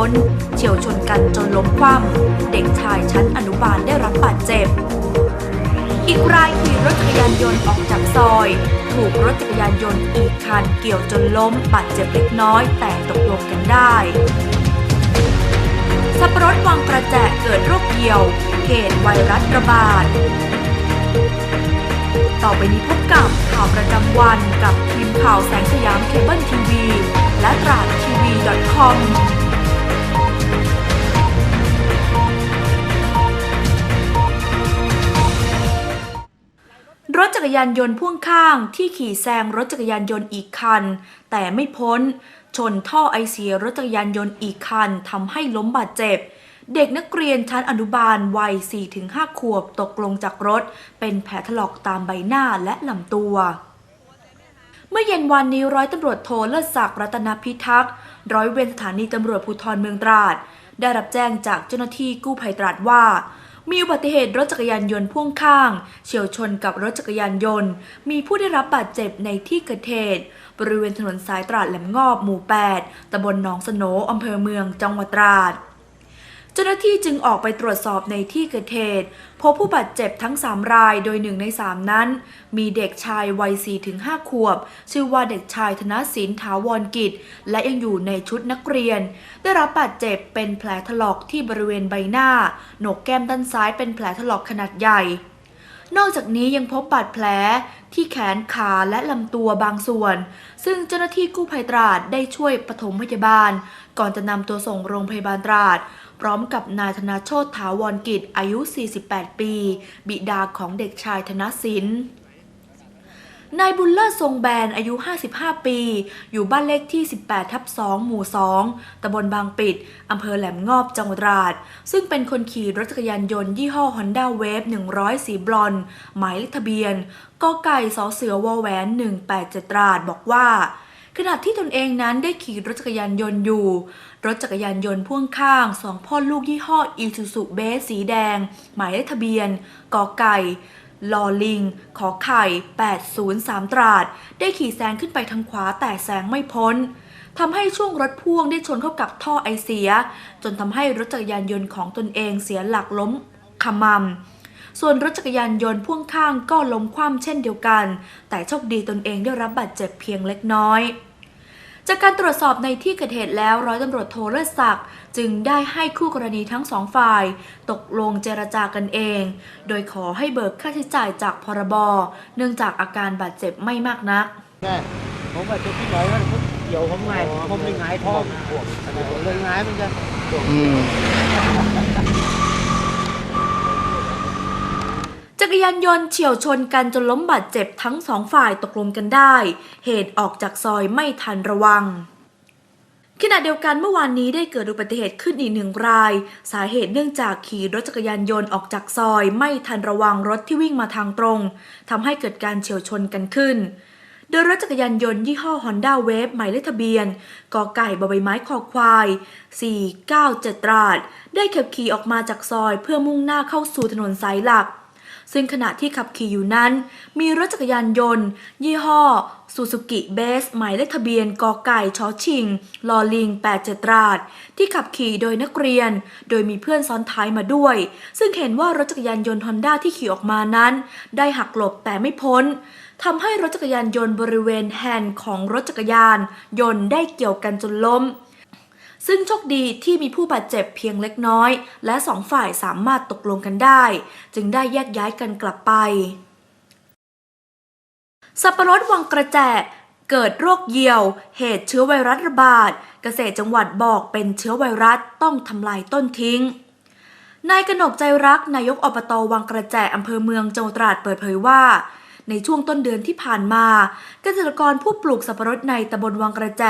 พ้น เฉียวชนกันจนล้มคว่ำเด็กชายชั้นอนุบาลได้รับบาดเจ็บ อีกรายขี่รถจักรยานยนต์ออกจากซอย ถูกรถจักรยานยนต์อีกคันเกี่ยวจนล้มบาดเจ็บเล็กน้อยแต่ตกลงกันได้สับปะรดวังกระแจเกิดโรคเหี่ยวเหตุไวรัสระบาด ต่อไปนี้พบกับข่าวประจำวันกับทีมข่าวแสงสยามเคเบิลทีวี และตราดทีวี .com รถจักรยานยนต์พ่วงข้างที่ขี่แซงรถจักรยานยนต์อีกคัน แต่ไม่พ้น ชนท่อไอเสียรถจักรยานยนต์อีกคันทำให้ล้มบาดเจ็บ เด็กนักเรียนชั้นอนุบาลวัย 4-5 ขวบตกลงจากรถ เป็นแผลถลอกตามใบหน้าและลำตัวเมื่อเย็นวันนี้ร้อยตำรวจโทเลิศศักดิ์รัตนพิทักษ์ร้อยเวรสถานีตำรวจภูธรเมืองตราด ได้รับแจ้งจากเจ้าหน้าที่กู้ภัยตราดว่า มีอุบัติเหตุรถจักรยานยนต์พ่วงข้าง เฉียวชนกับรถจักรยานยนต์ มีผู้ได้รับบาดเจ็บในที่เกิดเหตุบริเวณถนนสายตราดแหลมงอบหมู่ 8ตำบลหนองสโอนอำเภอเมืองจังหวัดตราด เจ้าหน้าที่จึงออกไปตรวจสอบในที่เกิดเหตุพบผู้บาดเจ็บทั้ง 3 รายโดยหนึ่งใน 3 นั้น มีเด็กชายวัย 4-5 ขวบ ชื่อว่าเด็กชายธนศินถาวรกิจ และยังอยู่ในชุดนักเรียน ได้รับบาดเจ็บเป็นแผลถลอกที่บริเวณใบหน้าโหนกแก้มด้านซ้ายเป็นแผลถลอกขนาดใหญ่ นอกจากนี้ยังพบบาดแผลที่แขนขาและลำตัวบางส่วน ซึ่งเจ้าหน้าที่กู้ภัยตราดได้ช่วยปฐมพยาบาล ก่อนจะนำตัวส่งโรงพยาบาลตราด พร้อมกับนายธนาโชตถาวรกิจอายุ 48 ปี บิดาของเด็กชายธนสินนายบุญเลิศทรงแบนอายุ 55 ปี อยู่บ้านเลขที่ 18 ทับ 2 หมู่ 2 ตำบลบางปิด อำเภอแหลมงอบจังหวัดตราด ซึ่งเป็นคนขี่รถจักรยานยนต์ยี่ห้อ Honda Wave 100 สีบลอน หมายเลขทะเบียนกไก่สเสือวอแหวน 187 ตราด บอกว่า ขณะที่ตนเองนั้นได้ขี่รถจักรยานยนต์อยู่ รถจักรยานยนต์พ่วงข้างสองพ่อลูกยี่ห้ออีซูซูเบสสีแดง หมายเลขทะเบียนกอไก่ลอลิง ขอไข่ 803 ตราด ได้ขี่แซงขึ้นไปทางขวาแต่แซงไม่พ้นทำให้ช่วงรถพ่วงได้ชนเข้ากับท่อไอเสีย จนทำให้รถจักรยานยนต์ของตนเองเสียหลักล้มขมำ ส่วนรถจักรยานยนต์พ่วงข้างก็ล้มคว่ำเช่นเดียวกัน แต่โชคดีตนเองได้รับบาดเจ็บเพียงเล็กน้อยจากการตรวจสอบในที่เกิดเหตุแล้วร้อยตำรวจโทเลิศศักดิ์จึงได้ให้คู่กรณีทั้งสองฝ่าย ตกลงเจรจากันเอง โดยขอให้เบิกค่าใช้จ่ายจากพรบเนื่องจากอาการบาดเจ็บไม่มากนักใช่ผมว่าจุดที่ไหนมันเกี่ยวผมไงผมเลยหงายท้องเลยหงายมันจะ อืม จั กรยานยนต์เฉียวชนกันจนล้มบาดเจ็บทั้งสองฝ่ายตกลงกันได้ เหตุออกจากซอยไม่ทันระวังขณะเดียวกันเมื่อวานนี้ได้เกิดอุบัติเหตุขึ้นอีกหนึ่งราย สาเหตุเนื่องจากขี่รถจักรยานยนต์ออกจากซอย ไม่ทันระวังรถที่วิ่งมาทางตรงทำให้เกิดการเฉียวชนกันขึ้น โดยรถจักรยานยนต์ยี่ห้อ Honda Wave หมายเลขทะเบียนกอไก่บใบไม้คอควาย 497 ตราด ได้ขับขี่ออกมาจากซอยเพื่อมุ่งหน้าเข้าสู่ถนนสายหลัก ซึ่งขณะที่ขับขี่อยู่นั้น มีรถจักรยานยนต์ ยี่ห้อซูซูกิเบสหมายเลขทะเบียนกอไก่ชอชิงลอลิง87ตราด ที่ขับขี่โดยนักเรียน โดยมีเพื่อนซ้อนท้ายมาด้วย ซึ่งเห็นว่ารถจักรยานยนต์ฮอนด้าที่ขี่ออกมานั้น ได้หักหลบแต่ไม่พ้นทำให้รถจักรยานยนต์บริเวณแฮนด์ของรถจักรยาน ยนต์ได้เกี่ยวกันจนล้ม ซึ่งโชคดีที่มีผู้บาดเจ็บเพียงเล็กน้อย และสองฝ่ายสามารถตกลงกันได้ จึงได้แยกย้ายกันกลับไป สับปะรดวังกระแจเกิดโรคเหี่ยว เหตุเชื้อไวรัสระบาด เกษตรจังหวัดบอกเป็นเชื้อไวรัสต้องทำลายต้นทิ้ง นายกนกใจรักนายกอบตวังกระแจอำเภอเมืองจังหวัดตราดเปิดเผยว่า ในช่วงต้นเดือนที่ผ่านมา เกษตรกรผู้ปลูกสับปะรดในตำบลวังกระแจ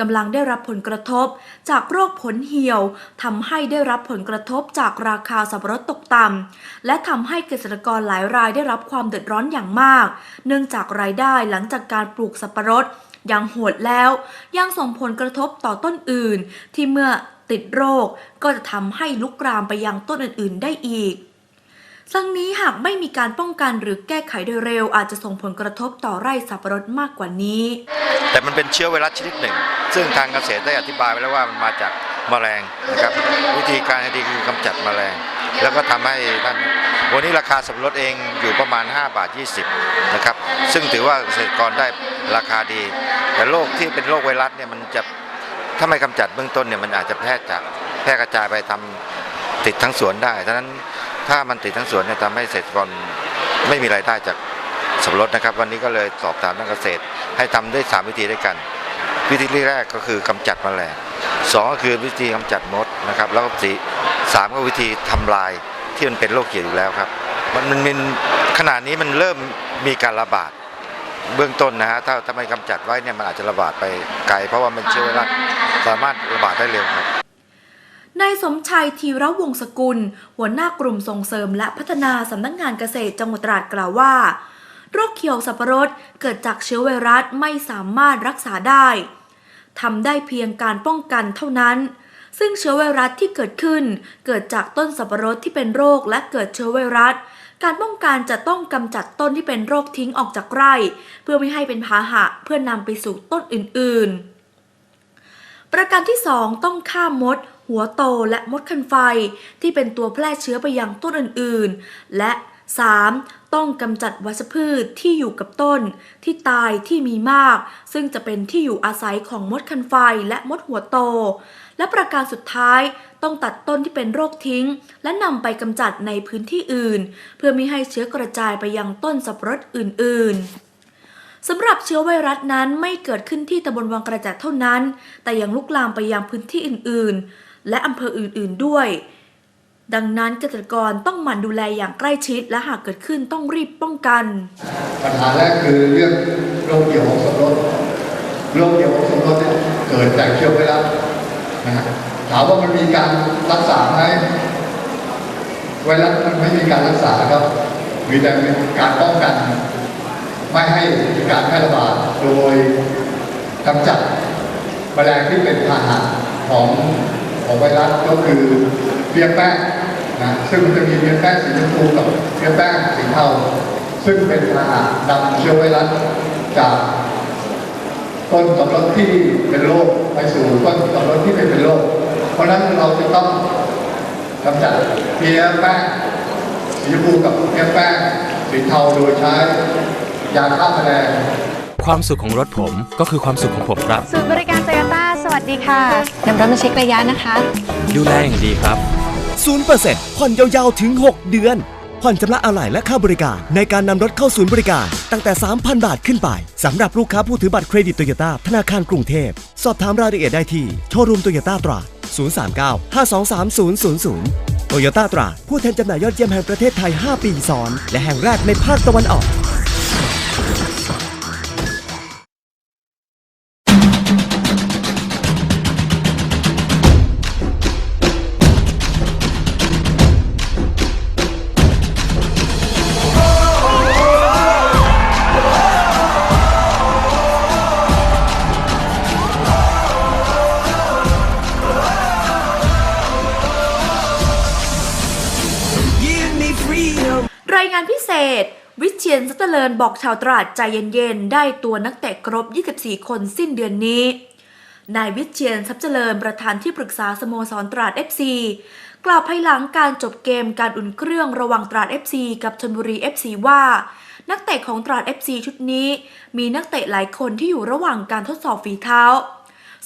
กำลังได้รับผลกระทบ จากโรคผลเหี่ยวทำให้ได้รับผลกระทบจากราคาสับปะรดตกต่ำและทำให้เกษตรกรหลายรายได้รับความเดือดร้อนอย่างมาก เนื่องจากรายได้หลังจากการปลูกสับปะรดยังโหดแล้วยังส่งผลกระทบต่อต้นอื่น ที่เมื่อติดโรคก็จะทำให้ลุกรามไปยังต้นอื่น ๆ ได้อีก ทั้งนี้หากไม่มีการป้องกันหรือแก้ไขโดยเร็ว อาจจะส่งผลกระทบต่อไร่สับปะรดมากกว่านี้ แต่มันเป็นเชื้อไวรัสชนิดหนึ่ง ซึ่งทางเกษตรได้อธิบายไว้แล้วว่ามันมาจากแมลงนะครับ วิธีการให้ดีคือกำจัดแมลง แล้วก็ทำให้ท่านวันนี้ราคาสับปะรดเองอยู่ประมาณ 5 บาท 20 นะครับ ซึ่งถือว่าเกษตรกรได้ราคาดี แต่โรคที่เป็นโรคไวรัสเนี่ยมันจะถ้าไม่กำจัดเบื้องต้นเนี่ยมันอาจจะแพร่จากแพร่กระจายไปทำติดทั้งสวนได้ดังนั้น ถ้ามันติดทั้งสวนเนี่ยทำให้เกษตรกรไม่มีรายได้จากสับปะรดนะครับ วันนี้ก็เลยสอบถามนักเกษตร ให้ทำได้3วิธีด้วยกัน วิธีแรกก็คือกำจัดมแมลงสองก็คือวิธีกำจัดมดนะครับ แล้วก็สีสามก็วิธีทำลายที่มันเป็นโรคเกี่ยวอยู่แล้วครับ มันมันมนขนาดนี้มันเริ่มมีการระบาดเบื้องต้นนะฮะถ้าถ้าไม่กำจัดไว้เนี่ยมันอาจจะระบาดไปไกล เพราะว่ามันเชื้อไวรัสสามารถระบาดได้เร็วครับ นายสมชัยธีระวงศ์สกุล หัวหน้ากลุ่มส่งเสริมและพัฒนาสำนักงานเกษตรจังหวัดตราดกล่าวว่า โรคเขียวสับปะรดเกิดจากเชื้อไวรัสไม่สามารถรักษาได้ทำได้เพียงการป้องกันเท่านั้น ซึ่งเชื้อไวรัสที่เกิดขึ้น เกิดจากต้นสับปะรดที่เป็นโรคและเกิดเชื้อไวรัส การป้องกันจะต้องกำจัดต้นที่เป็นโรคทิ้งออกจากไร่ เพื่อไม่ให้เป็นพาหะเพื่อนำไปสู่ต้นอื่นๆ ประการที่ 2 ต้องฆ่ามด หัวโตและมดคันไฟที่เป็นตัวแพร่เชื้อไปยังต้นอื่นๆ และ 3. ต้องกำจัดวัชพืชที่อยู่กับต้น ที่ตายที่มีมาก ซึ่งจะเป็นที่อยู่อาศัยของมดคันไฟและมดหัวโต และประการสุดท้ายต้องตัดต้นที่เป็นโรคทิ้ง และนำไปกำจัดในพื้นที่อื่น เพื่อไม่ให้เชื้อกระจายไปยังต้นสับปะรดอื่น ๆสำหรับเชื้อไวรัสนั้นไม่เกิดขึ้นที่ตำบลวังกระจัดเท่านั้น แต่ยังลุกลามไปยังพื้นที่อื่นๆ และอำเภออื่นๆด้วย ดังนั้นเกษตรกรต้องหมั่นดูแลอย่างใกล้ชิด และหากเกิดขึ้นต้องรีบป้องกัน ปัญหาแรกคือเรื่องโรคเกี่ยวของสมรสโรคเกี่ยวของสมรสเนี่ยเกิดจากเชื้อไวรัสนะฮะถามว่ามันมีการรักษาไหมไวรัสมันไม่มีการรักษาครับ มีแต่เป็นการป้องกัน ไม่ให้มีการแพร่ระบาดโดยกำจัดแมลงที่เป็นพาหะของ ของไวรัสก็คือเพียแป้งนะซึ่งมันจะมีเพียแป้งสีชมพูกับเพียแป้งสีเทาซึ่งเป็นพาหะนำเชื้อไวรัสจากต้นสำรสที่เป็นโรคไปสู่ต้นสำรสที่ไม่เป็นโรคเพราะฉะนั้นเราจะต้องกำจัดเพียแป้งสีชมพูกับเพียแป้งสีเทาโดยใช้ยาฆ่าแมลงความสุขของรถผมก็คือความสุขของผมครับ ศูนย์บริการ ดีค่ะนำรถมาเช็คระยะนะคะ ดูแลอย่างดีครับ 0%ผ่อนยาวๆถึง 6 เดือน ผ่อนชำระอะไหล่และค่าบริการ ในการนำรถเข้าศูนย์บริการ ตั้งแต่ 3,000 บาทขึ้นไปสำหรับลูกค้าผู้ถือบัตรเครดิตโตโยต้าธนาคารกรุงเทพ สอบถามรายละเอียดได้ที่ โชว์รูมโตโยต้าตราด039 523 000โตโยต้าตราดผู้แทนจำหน่ายยอดเยี่ยมแห่งประเทศไทย 5 ปีซ้อน และแห่งแรกในภาคตะวันออก งานพิเศษ วิเชียนสัตเจริญบอกชาวตราดใจเย็นๆ ได้ตัวนักเตะครบ 24 คนสิ้นเดือนนี้ นายวิเชียนทรัพย์เจริญประธานที่ปรึกษาสโมสรตราด FC กล่าวภายหลังการจบเกมการอุ่นเครื่องระหว่างตราด FC กับชลบุรี FC ว่า นักเตะของตราด FC ชุดนี้ มีนักเตะหลายคนที่อยู่ระหว่างการทดสอบฝีเท้า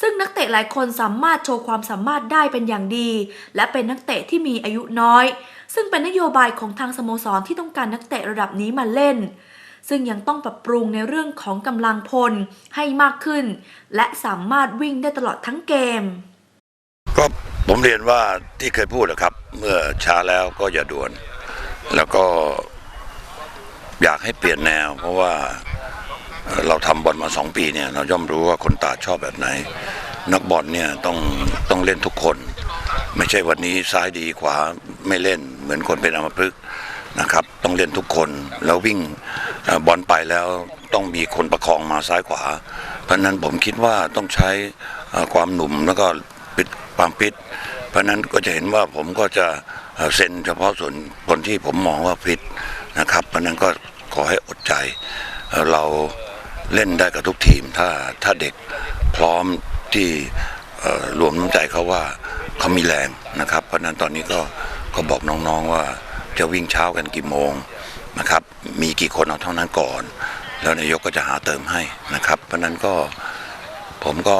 ซึ่งนักเตะหลายคนสามารถโชว์ความสามารถได้เป็นอย่างดี และเป็นนักเตะที่มีอายุน้อย ซึ่งเป็นนโยบายของทางสโมสรที่ต้องการนักเตะระดับนี้มาเล่น ซึ่งยังต้องปรับปรุงในเรื่องของกำลังพลให้มากขึ้น และสามารถวิ่งได้ตลอดทั้งเกม ก็ผมเรียนว่าที่เคยพูดนะครับ เมื่อช้าแล้วก็อย่าด่วน แล้วก็อยากให้เปลี่ยนแนว เพราะว่าเราทำบอลมาสองปีเนี่ยเราย่อมรู้ว่าคนตาชอบแบบไหน นักบอลเนี่ยต้องต้องเล่นทุกคน ไม่ใช่วันนี้ซ้ายดีขวาไม่เล่น มือนคนเป็นอัมพฤกษ์นะครับ ต้องเล่นทุกคนแล้ววิ่งบอลไปแล้วต้องมีคนประคองมาซ้ายขวา เพราะนั้นผมคิดว่าต้องใช้ความหนุ่มแล้วก็ปิดความปิด เพราะนั้นก็จะเห็นว่าผมก็จะเซ็นเฉพาะส่วนคนที่ผมมองว่าฟิตนะครับ เพราะนั้นก็ขอให้อดใจเราเล่นได้กับทุกทีมถ้าถ้าเด็กพร้อมที่รวมน้ำใจเขาว่าเขามีแรงนะครับ เพราะนั้นตอนนี้ก็ ก็บอกน้องๆว่าจะวิ่งเช้ากันกี่โมงนะครับ มีกี่คนเอาเท่านั้นก่อน แล้วนายกก็จะหาเติมให้นะครับ เพราะนั้นก็ผมก็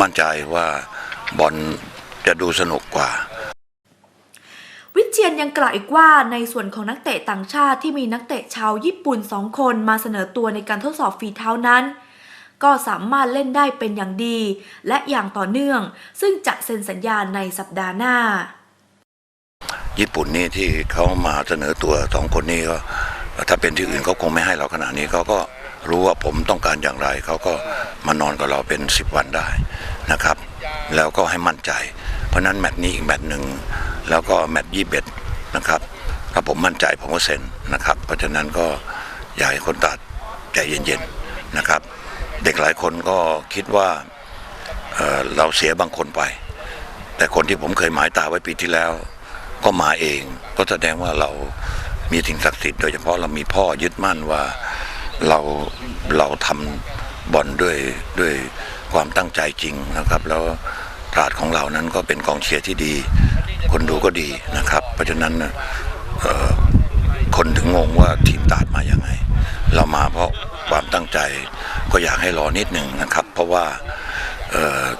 มั่นใจว่าบอลจะดูสนุกกว่าวิเชียนยังกล่าวอีกว่าในส่วนของนักเตะต่างชาติที่มีนักเตะชาวญี่ปุ่นสองคนมาเสนอตัวในการทดสอบฝีเท้านั้น ก็สามารถเล่นได้เป็นอย่างดี และอย่างต่อเนื่อง ซึ่งจะเซ็นสัญญาในสัปดาห์หน้า ญี่ปุ่นนี่ที่เขามาเสนอตัวสองคนนี้ก็ถ้าเป็นที่อื่นเขาคงไม่ให้เราขนาดนี้เขาก็รู้ว่าผมต้องการอย่างไร เขาก็มานอนกับเราเป็น 10 วันได้นะครับ แล้วก็ให้มั่นใจ เพราะนั้นแมตช์นี้อีกแมตช์หนึ่งแล้วก็แมตช์ยี่เบ็ดนะครับถ้าผมมั่นใจผมก็เซ็นนะครับ เพราะฉะนั้นก็อยากให้คนตัดใจเย็นๆนะครับ เด็กหลายคนก็คิดว่าเเราเสียบางคนไป แต่คนที่ผมเคยหมายตาไว้ปีที่แล้ว ก็มาเอง ก็แสดงว่าเรามีสิ่งศักดิ์สิทธิ์โดยเฉพาะเรามีพ่อยึดมั่นว่าเราเราทำบอลด้วยด้วยความตั้งใจจริงนะครับ แล้วตราดของเรานั้นก็เป็นกองเชียร์ที่ดี คนดูก็ดีนะครับ เพราะฉะนั้นคนถึงงงว่าทีมตราดมาอย่างไง เรามาเพราะความตั้งใจก็อยากให้รอนิดหนึ่งนะครับ เพราะว่า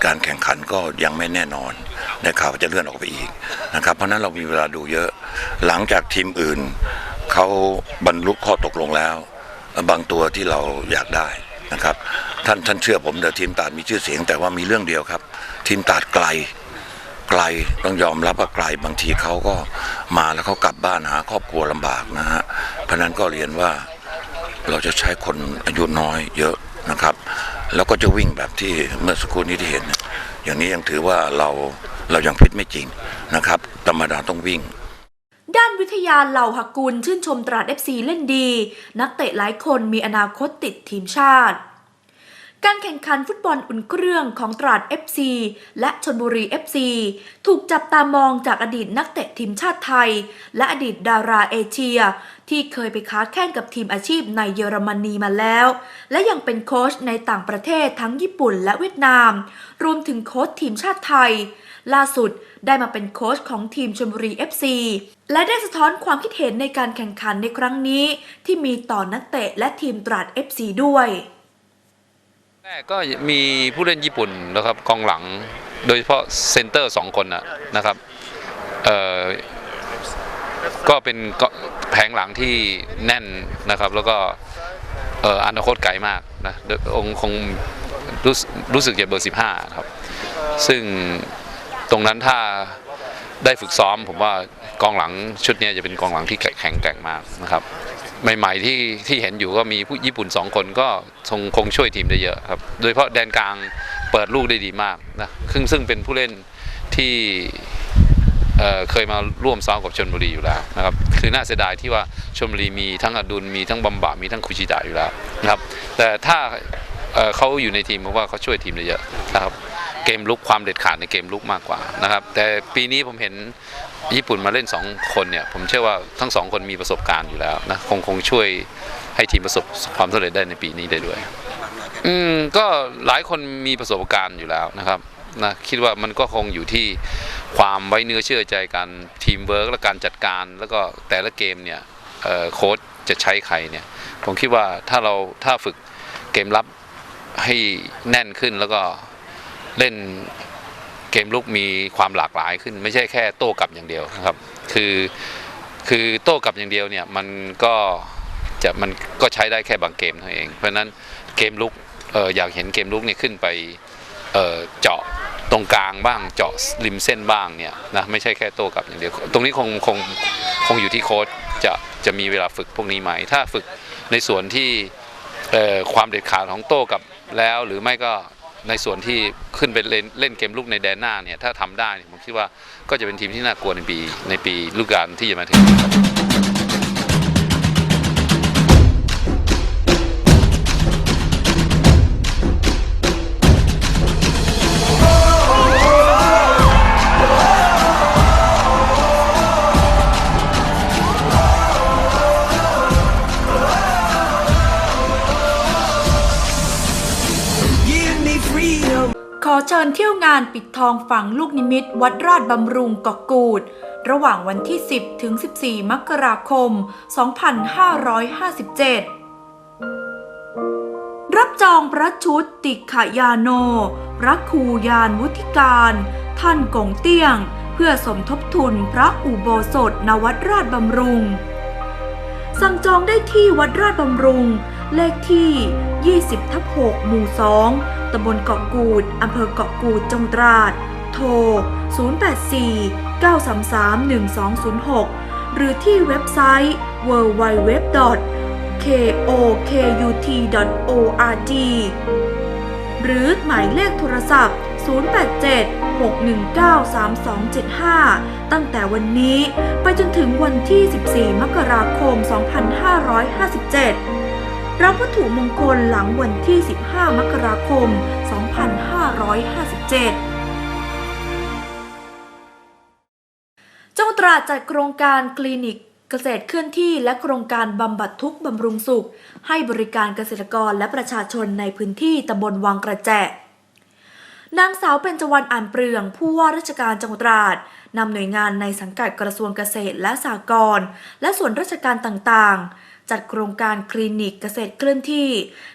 การแข่งขันก็ยังไม่แน่นอน ได้ข่าวจะเลื่อนออกไปอีกนะครับ เพราะนั้นเรามีเวลาดูเยอะ หลังจากทีมอื่นเขาบรรลุข้อตกลงแล้ว บางตัวที่เราอยากได้นะครับ ท่านท่านเชื่อผมเดี๋ยวทีมตาดมีชื่อเสียง แต่ว่ามีเรื่องเดียวครับ ทีมตาดไกลไกลต้องยอมรับว่าไกลบางทีเขาก็มาแล้วเขากลับบ้านหาครอบครัวลำบากนะฮะเพราะนั้นก็เรียนว่าเราจะใช้คนอายุน้อยเยอะนะครับ แล้วก็จะวิ่งแบบที่เมื่อสักครู่นี้ที่เห็น อย่างนี้ยังถือว่าเรา เรายังพิษไม่จริงนะครับธรรมดาต้องวิ่งด้านวิทยาเหล่าหกุลชื่นชมตราด FC เล่นดี นักเตะหลายคนมีอนาคตติดทีมชาติ การแข่งขันฟุตบอลอุ่นเครื่องของตราด FC และชนบุรี FC ถูกจับตามองจากอดีตนักเตะทีมชาติไทย และอดีตดาราเอเชีย ที่เคยไปค้าแข่งกับทีมอาชีพในเยอรมนีมาแล้ว และยังเป็นโค้ชในต่างประเทศทั้งญี่ปุ่นและเวียดนาม รวมถึงโค้ชทีมชาติไทย ล่าสุดได้มาเป็นโค้ชของทีมชลบุรี FC และได้สะท้อนความคิดเห็นในการแข่งขันในครั้งนี้ ที่มีต่อนักเตะและทีมตราด FC ด้วยแรกก็มีผู้เล่นญี่ปุ่นนะครับกองหลังโดยเฉพาะเซนเตอร์สองคนนะนะครับก็เป็นแผงหลังที่แน่นนะครับ แล้วก็ออนาคตไกลมากนะองค์คงรู้สึกรู้สึกจะเบอร์ 15 ครับ ซึ่ง ตรงนั้นถ้าได้ฝึกซ้อม ผมว่ากองหลังชุดนี้จะเป็นกองหลังที่แข็งแกร่งมากนะครับใหม่ๆที่ที่เห็นอยู่ก็มีผู้ญี่ปุ่น 2 คนก็คงคงช่วยทีมได้เยอะครับ โดยเฉพาะแดนกลางเปิดลูกได้ดีมากนะซึ่งซึ่งเป็นผู้เล่นที่เเคยมาร่วมซ้อมกับชนบุรีอยู่แล้วนะครับคือน่าเสียดายที่ว่าชนบุรีมีทั้งอดุลมีทั้งบำบะมีทั้งคุชิดะอยู่แล้วนะครับแต่ถ้าเเขาอยู่ในทีมผมว่าเขาช่วยทีมได้เยอะนะครับ เกมลุกความเด็ดขาดในเกมลุกมากกว่านะครับ แต่ปีนี้ผมเห็นญี่ปุ่นมาเล่น 2 คนเนี่ย ผมเชื่อว่าทั้งสองคนมีประสบการณ์อยู่แล้วนะคงคงช่วยให้ทีมประสบความสำเร็จได้ในปีนี้ได้ด้วย อืมก็หลายคนมีประสบการณ์อยู่แล้วนะครับนะคิดว่ามันก็คงอยู่ที่ความไว้เนื้อเชื่อใจกันทีมเวิร์กและการจัดการแล้วก็แต่ละเกมเนี่ยโค้ชจะใช้ใครเนี่ย ผมคิดว่าถ้าเราถ้าฝึกเกมรับให้แน่นขึ้นแล้วก็ เล่นเกมลุกมีความหลากหลายขึ้น ไม่ใช่แค่โต้กลับอย่างเดียวนะครับ คือคือโต้กลับอย่างเดียวเนี่ยมันก็จะมันก็ใช้ได้แค่บางเกมเท่านั้นเอง เพราะฉะนั้นเกมลุกเอออยากเห็นเกมลุกเนี่ยขึ้นไปเออเจาะตรงกลางบ้างเจาะริมเส้นบ้างเนี่ยนะไม่ใช่แค่โต้กลับอย่างเดียว ตรงนี้คงคงคงอยู่ที่โค้ชจะจะมีเวลาฝึกพวกนี้ไหม ถ้าฝึกในส่วนที่เอ่อความเด็ดขาดของโต้กลับแล้ว หรือไม่ก็ ในส่วนที่ขึ้นไปเล่นเล่นเกมลุกในแดนหน้าเนี่ยถ้าทำได้ผมคิดว่าก็จะเป็นทีมที่น่ากลัวในปีในปีฤดูกาลที่จะมาถึง เชิญเที่ยวงานปิดทองฝังลูกนิมิตวัดราชบำรุงเกาะกูด ระหว่างวันที่ 10 ถึง 14 มกราคม 2557 รับจองพระชุดติขยาโน พระครูยานวุฒิการ ท่านกงเตี้ยง เพื่อสมทบทุนพระอุโบสถนวัดราชบำรุง สั่งจองได้ที่วัดราชบำรุง เลขที่ 20ทับ6หมู่ 2 ตำบลเกาะกูด อำเภอเกาะกูด จังหวัดตราด โทร 084 933 1206 หรือที่เว็บไซต์ www kokut.org หรือหมายเลขโทรศัพท์ 087 619 3275 ตั้งแต่วันนี้ไปจนถึงวันที่ 14 มกราคม 2557 รับวัตถุมงคลหลังวันที่ 15 มกราคม 2557จังหวัดตราดจัดโครงการคลินิกเกษตรเคลื่อนที่และโครงการบำบัดทุกบำรุงสุข ให้บริการเกษตรกรและประชาชนในพื้นที่ตำบลวังกระแจนางสาวเป็นจวันอ่านเปลือง ผู้ว่าราชการจังหวัดตราดนำหน่วยงานในสังกัดกระทรวงเกษตรและสหกรณ์และส่วนราชการต่างๆ จัดโครงการคลินิกเกษตรเคลื่อนที่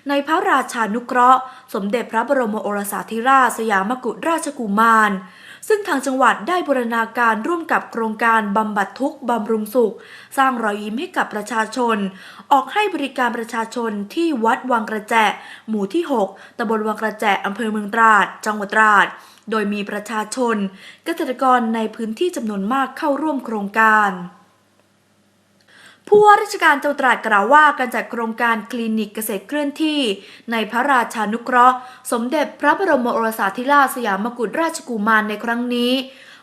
ในพระราชานุเคราะห์ สมเด็จพระบรมโอรสาธิราชสยามกุฎราชกุมาร ซึ่งทางจังหวัดได้บูรณาการร่วมกับโครงการบำบัดทุกข์บำรุงสุข สร้างรอยยิ้มให้กับประชาชน ออกให้บริการประชาชนที่วัดวังกระแจ หมู่ที่ 6ตำบลวังกระแจอำเภอเมืองตราด จังหวัดตราด โดยมีประชาชน เกษตรกรในพื้นที่จำนวนมากเข้าร่วมโครงการ ผู้ว่าราชการจังหวัดตราดกล่าวว่าการจัดโครงการคลินิกเกษตรเคลื่อนที่ ในพระราชานุเคราะห์ สมเด็จพระบรมโอรสาธิราชสยามกุฎราชกุมารในครั้งนี้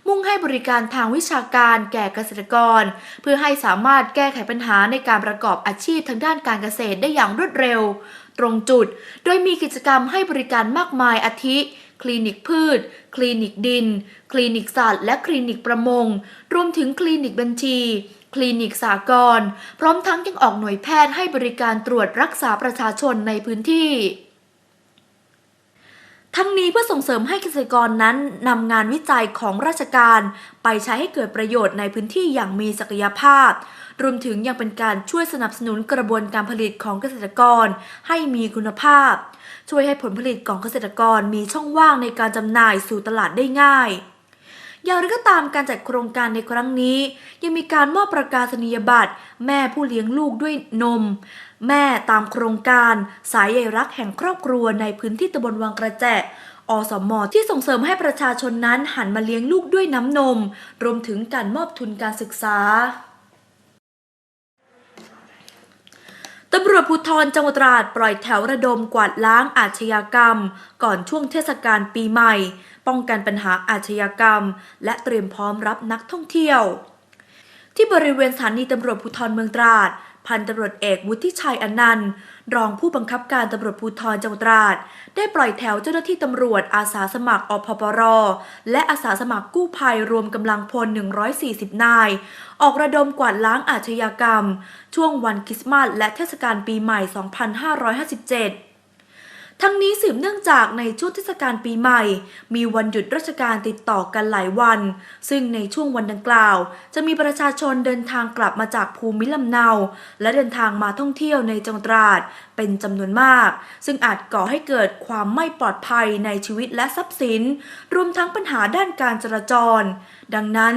มุ่งให้บริการทางวิชาการแก่เกษตรกร เพื่อให้สามารถแก้ไขปัญหาในการประกอบอาชีพทางด้านการเกษตรได้อย่างรวดเร็ว ตรงจุด โดยมีกิจกรรมให้บริการมากมายอาทิ คลินิกพืช คลินิกดิน คลินิกสัตว์ และคลินิกประมง รวมถึงคลินิกบัญชี คลินิกสากลพร้อมทั้งยังออกหน่วยแพทย์ให้บริการตรวจรักษาประชาชนในพื้นที่ทั้งนี้เพื่อส่งเสริมให้เกษตรกรนั้นนำงานวิจัยของราชการ ไปใช้ให้เกิดประโยชน์ในพื้นที่อย่างมีศักยภาพ รวมถึงยังเป็นการช่วยสนับสนุนกระบวนการผลิตของเกษตรกรให้มีคุณภาพ ช่วยให้ผลผลิตของเกษตรกรมีช่องว่างในการจำหน่ายสู่ตลาดได้ง่าย อย่างไรก็ตามการจัดโครงการในครั้งนี้ ยังมีการมอบประกาศนียบัตร แม่ผู้เลี้ยงลูกด้วยนม แม่ตามโครงการสายใยรักแห่งครอบครัวในพื้นที่ตำบลวังกระแจอสมที่ส่งเสริมให้ประชาชนนั้นหันมาเลี้ยงลูกด้วยน้ำนม รวมถึงการมอบทุนการศึกษาตำรวจภูธรจังหวัดตราดปล่อยแถวระดมกวาดล้างอาชญากรรม ก่อนช่วงเทศกาลปีใหม่ ป้องกันปัญหาอาชญากรรม และเตรียมพร้อมรับนักท่องเที่ยว ที่บริเวณสถานีตำรวจภูธรเมืองตราด พันตำรวจเอกวุฒิชัยอนันต์ รองผู้บังคับการตำรวจภูธรจังหวัดตราด ได้ปล่อยแถวเจ้าหน้าที่ตำรวจอาสาสมัครอพปร และอาสาสมัครกู้ภัยรวมกำลังพล 140 นาย ออกระดมกวาดล้างอาชญากรรม ช่วงวันคริสต์มาสและเทศกาลปีใหม่ 2557 ทั้งนี้สืบเนื่องจากในช่วงเทศกาลปีใหม่ มีวันหยุดราชการติดต่อกันหลายวัน ซึ่งในช่วงวันดังกล่าว จะมีประชาชนเดินทางกลับมาจากภูมิลำเนา และเดินทางมาท่องเที่ยวในจังหวัดตราดเป็นจำนวนมาก ซึ่งอาจก่อให้เกิดความไม่ปลอดภัยในชีวิตและทรัพย์สิน รวมทั้งปัญหาด้านการจราจร ดังนั้น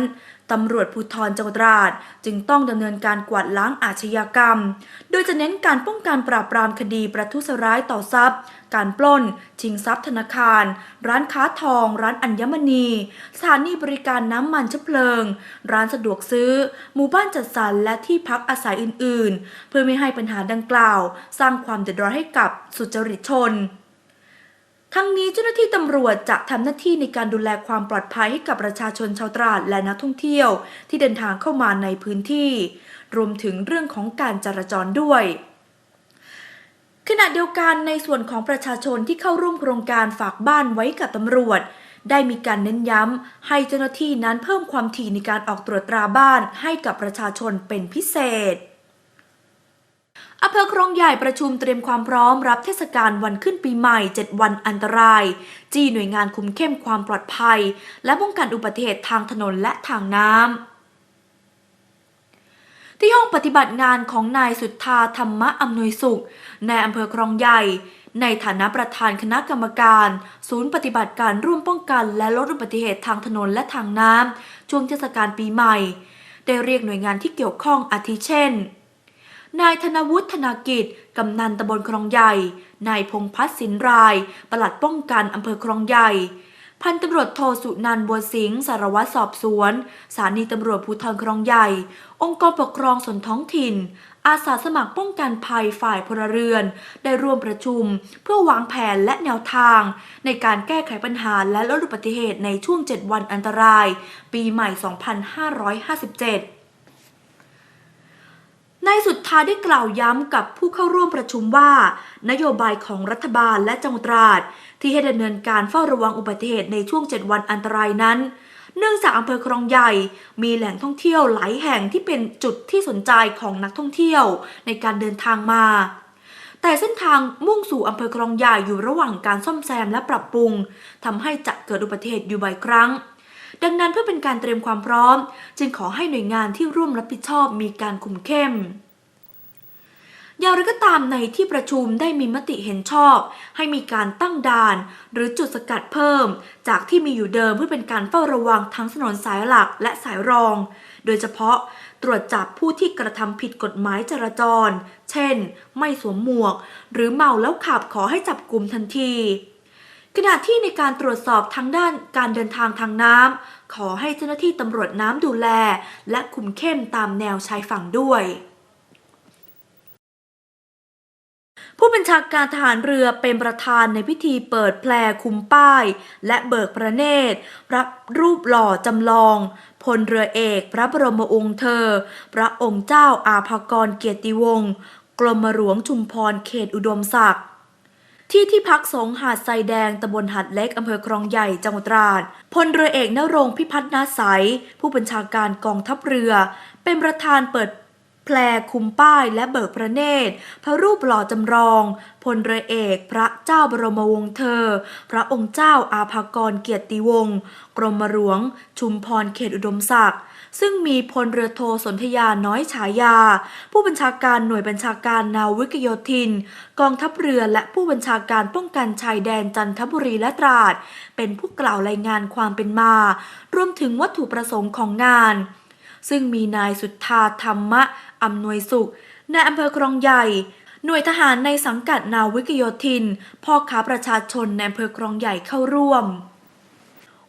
ตำรวจภูธรจังหวัดราดจึงต้องดำเนินการกวาดล้างอาชญากรรม โดยจะเน้นการป้องกันปราบปรามคดีประทุษร้ายต่อทรัพย์ การปล้น ชิงทรัพย์ธนาคาร ร้านค้าทอง ร้านอัญมณี สถานีบริการน้ำมันเชื้อเพลิง ร้านสะดวกซื้อ หมู่บ้านจัดสรรและที่พักอาศัยอื่น ๆ เพื่อไม่ให้ปัญหาดังกล่าว สร้างความเดือดร้อนให้กับสุจริตชน ทั้งนี้เจ้าหน้าที่ตำรวจจะทำหน้าที่ในการดูแลความปลอดภัยให้กับประชาชนชาวตราดและนักท่องเที่ยว ที่เดินทางเข้ามาในพื้นที่ รวมถึงเรื่องของการจราจรด้วยขณะเดียวกันในส่วนของประชาชนที่เข้าร่วมโครงการฝากบ้านไว้กับตำรวจ ได้มีการเน้นย้ำให้เจ้าหน้าที่นั้นเพิ่มความถี่ในการออกตรวจตราบ้านให้กับประชาชนเป็นพิเศษ อำเภอครองใหญ่ประชุมเตรียมความพร้อมรับเทศกาลวันขึ้นปีใหม่ 7 วันอันตราย จี้หน่วยงานคุมเข้มความปลอดภัย และป้องกันอุบัติเหตุทางถนนและทางน้ำที่ห้องปฏิบัติงานของนายสุทธาธรรมะอำนวยสุขในอำเภอครองใหญ่ ในฐานะประธานคณะกรรมการ ศูนย์ปฏิบัติการร่วมป้องกันและลดอุบัติเหตุทางถนนและทางน้ำช่วงเทศกาลปีใหม่ ได้เรียกหน่วยงานที่เกี่ยวข้องอาทิเช่น นายธนวุฒิธนากิจ กำนันตำบลครองใหญ่ นายพงพัฒน์สินราย ปลัดป้องกันอำเภอครองใหญ่ พันตำรวจโทสุนันท์บัวสิงห์สารวัตรสอบสวน สถานีตำรวจภูธรครองใหญ่ องค์กรปกครองส่วนท้องถิ่น อาสาสมัครป้องกันภัยฝ่ายพลเรือน ได้ร่วมประชุม เพื่อวางแผนและแนวทาง ในการแก้ไขปัญหาและลดอุบัติเหตุในช่วง 7 วันอันตราย ปีใหม่ 2557 นายสุดท้ายได้กล่าวย้ำกับผู้เข้าร่วมประชุมว่า นโยบายของรัฐบาลและจังหวัดตราดที่ให้ดำเนินการเฝ้าระวังอุบัติเหตุในช่วง 7 วันอันตรายนั้น เนื่องจากอำเภอครองใหญ่ มีแหล่งท่องเที่ยวหลายแห่งที่เป็นจุดที่สนใจของนักท่องเที่ยวในการเดินทางมา แต่เส้นทางมุ่งสู่อำเภอครองใหญ่อยู่ระหว่างการซ่อมแซมและปรับปรุงทำให้จะเกิดอุบัติเหตุอยู่บ่อยครั้ง ดังนั้นเพื่อเป็นการเตรียมความพร้อม จึงขอให้หน่วยงานที่ร่วมรับผิดชอบมีการคุมเข้มอย่างไรก็ตามในที่ประชุมได้มีมติเห็นชอบ ให้มีการตั้งด่าน หรือจุดสกัดเพิ่ม จากที่มีอยู่เดิมเพื่อเป็นการเฝ้าระวังทั้งถนนสายหลักและสายรอง โดยเฉพาะตรวจจับผู้ที่กระทำผิดกฎหมายจราจร เช่น ไม่สวมหมวก หรือเมาแล้วขับขอให้จับกลุ่มทันที ขณะที่ในการตรวจสอบทางด้านการเดินทางทางน้ำขอให้เจ้าหน้าที่ตำรวจน้ำดูแล และคุมเข้มตามแนวชายฝั่งด้วยผู้บัญชาการทหารเรือเป็นประธานในพิธีเปิดแพลคุมป้าย และเบิกพระเนตร พระรูปหล่อจำลองพลเรือเอก พระบรมองค์เธอ พระองค์เจ้าอาภากรเกียรติวงศ์กรมหลวงชุมพรเขตอุดมศักดิ์ ที่ที่พักสงหาดไซแดงตำบลหาดเล็กอำเภอครองใหญ่จังหวัดตราดพลเรือเอกนรงพิพัฒนาใสยผู้บัญชาการกองทัพเรือ เป็นประธานเปิดแพลคุมป้ายและเบิกพระเนตร พระรูปหล่อจำลองพลเรือเอกพระเจ้าบรมวงศ์เธอ พระองค์เจ้าอาภากรเกียรติวงศ์กรมหลวง ชุมพรเขตอุดมศักดิ์ ซึ่งมีพลเรือโทสนธยาน้อยฉายา ผู้บัญชาการหน่วยบัญชาการนาวิกโยธิน กองทัพเรือและผู้บัญชาการป้องกันชายแดนจันทบุรีและตราด เป็นผู้กล่าวรายงานความเป็นมา รวมถึงวัตถุประสงค์ของงาน ซึ่งมีนายสุทธาธรรมะอำนวยสุขในอำเภอครองใหญ่หน่วยทหารในสังกัดนาวิกโยธิน พ่อค้าประชาชนในอำเภอครองใหญ่เข้าร่วม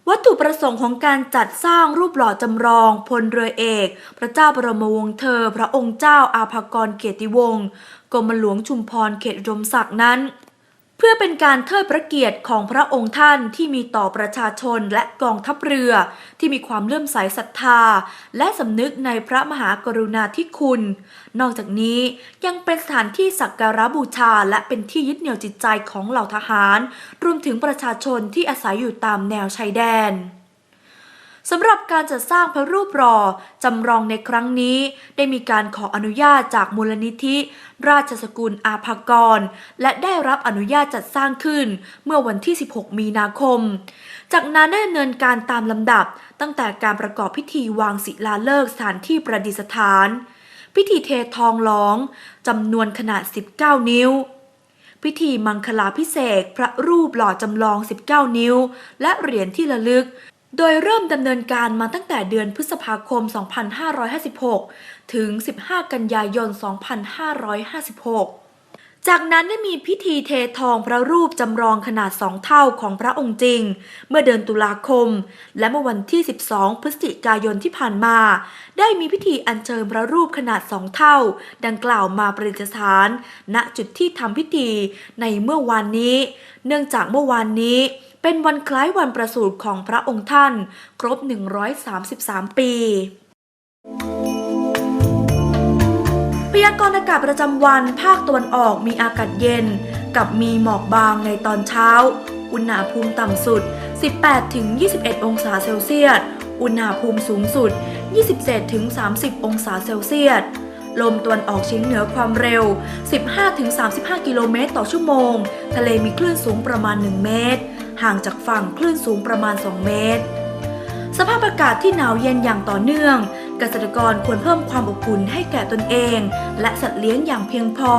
วัตถุประสงค์ของการจัดสร้างรูปหล่อจำลองพลเรือเอก พระเจ้าบรมวงศ์เธอ พระองค์เจ้าอาภากรเกียรติวงศ์กรมหลวงชุมพรเขตอุดมศักดิ์นั้น เพื่อเป็นการเทิดพระเกียรติของพระองค์ท่านที่มีต่อประชาชนและกองทัพเรือ ที่มีความเลื่อมใสศรัทธา และสำนึกในพระมหากรุณาธิคุณ นอกจากนี้ยังเป็นสถานที่สักการะบูชา และเป็นที่ยึดเหนี่ยวจิตใจของเหล่าทหาร รวมถึงประชาชนที่อาศัยอยู่ตามแนวชายแดน สำหรับการจัดสร้างพระรูปหล่อจำลองในครั้งนี้ ได้มีการขออนุญาตจากมูลนิธิ ราชสกุลอาภากร และได้รับอนุญาตจัดสร้างขึ้น เมื่อวันที่ 16 มีนาคม จากนั้นได้ดำเนินการตามลำดับ ตั้งแต่การประกอบพิธีวางศิลาฤกษ์สถานที่ประดิษฐาน พิธีเททองหลองจำนวนขนาด 19 นิ้วพิธีมังคลาพิเศษพระรูปหล่อจำลอง 19 นิ้ว และเหรียญที่ระลึก โดยเริ่มดำเนินการมาตั้งแต่เดือนพฤษภาคม 2556 ถึง 15 กันยายน 2556 จากนั้นได้มีพิธีเททองพระรูปจำลองขนาดสองเท่าของพระองค์จริง เมื่อเดือนตุลาคม และเมื่อวันที่ 12 พฤศจิกายนที่ผ่านมา ได้มีพิธีอัญเชิญพระรูปขนาดสองเท่า ดังกล่าวมาประดิษฐาน ณจุดที่ทำพิธีในเมื่อวานนี้ เนื่องจากเมื่อวานนี้ เป็นวันคล้ายวันประสูติของพระองค์ท่าน ครบ 133 ปีพยากรณ์อากาศประจำวันภาคตะวันออกมีอากาศเย็น กับมีหมอกบางในตอนเช้า อุณหภูมิต่ำสุด 18-21 องศาเซลเซียส อุณหภูมิสูงสุด 27-30 องศาเซลเซียส ลมตะวันออกเฉียงเหนือความเร็ว 15-35 กิโลเมตรต่อชั่วโมง ทะเลมีคลื่นสูงประมาณ 1 เมตร ห่างจากฝั่งคลื่นสูงประมาณ 2 เมตร สภาพอากาศที่หนาวเย็นอย่างต่อเนื่อง เกษตรกรควรเพิ่มความอบอุ่นให้แก่ตนเอง และสัตว์เลี้ยงอย่างเพียงพอ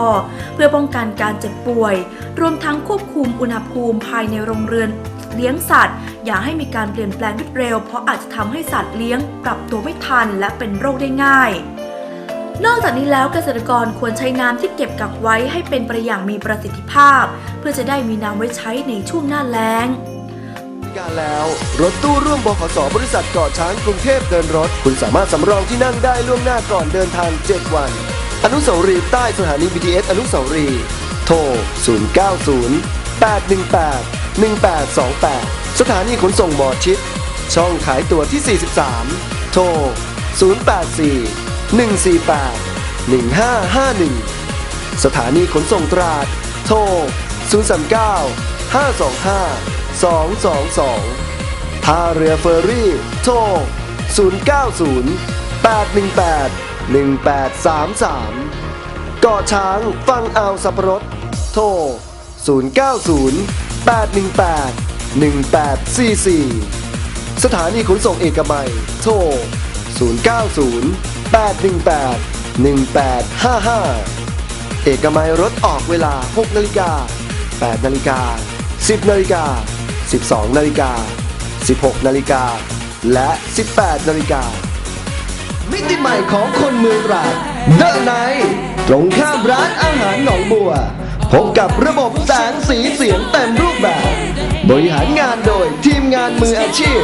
เพื่อป้องกันการเจ็บป่วย รวมทั้งควบคุมอุณหภูมิภายในโรงเรือนเลี้ยงสัตว์ อย่าให้มีการเปลี่ยนแปลงรวดเร็ว เพราะอาจจะทำให้สัตว์เลี้ยงปรับตัวไม่ทันและเป็นโรคได้ง่าย นอกจากนี้แล้วเกษตรกรควรใช้น้ำที่เก็บกักไว้ให้เป็นไปอย่างมีประสิทธิภาพ เพื่อจะได้มีน้ำไว้ใช้ในช่วงหน้าแล้งการแล้ว รถตู้ร่วมบขสบริษัทเกาะช้างกรุงเทพเดินรถ คุณสามารถสำรองที่นั่งได้ล่วงหน้าก่อนเดินทาง 7 วัน อนุสาวรีย์ใต้สถานี BTS อนุสาวรีย์โทร 090 818 1828 สถานีขนส่งหมอชิด ช่องขายตั๋วที่ 43 โทร 084 148 1551 สถานีขนส่งตราด โทร 039 525 222 ท่าเรือเฟอร์รี่ โทร 090 818 1833 เกาะช้างฟังอ่าวสับปะรด โทร 090 818 1844 สถานีขนส่งเอกมัย โทร 090 818 1855 เอกมัยรถออกเวลา 6นาฬิกา8นาฬิกา10นาฬิกา12นาฬิกา16นาฬิกาและ 18นาฬิกามิติใหม่ของคนเมืองตราดเดอะไนตรงข้ามร้านอาหารหนองบัว พบกับระบบแสงสีเสียงเต็มรูปแบบ บริหารงานโดยทีมงานมืออาชีพ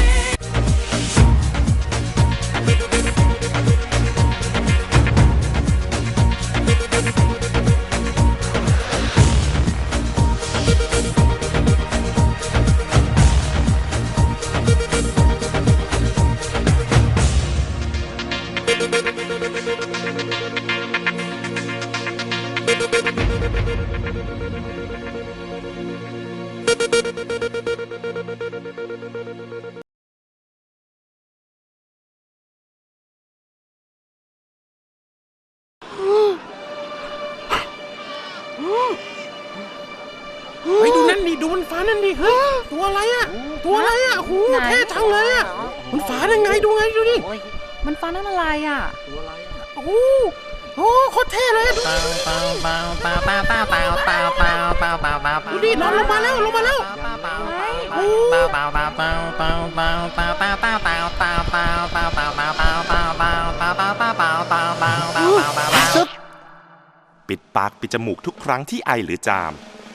นไปดูนั่นดิดูมันฟ้านั่นดิเฮ้ยตัวอะไรอะตัวอะไรอะโอ้โหไหนเท่จังเลยอะมันฟ้ายังไงดูไงดูดิมันฟ้านั่นอะไรอะโอ้โหโอ้โคตรเท่เลยดูดูดินอนลงมาแล้วลงมาแล้วโอ้โหปิดปากปิดจมูกทุกครั้งที่ไอหรือจาม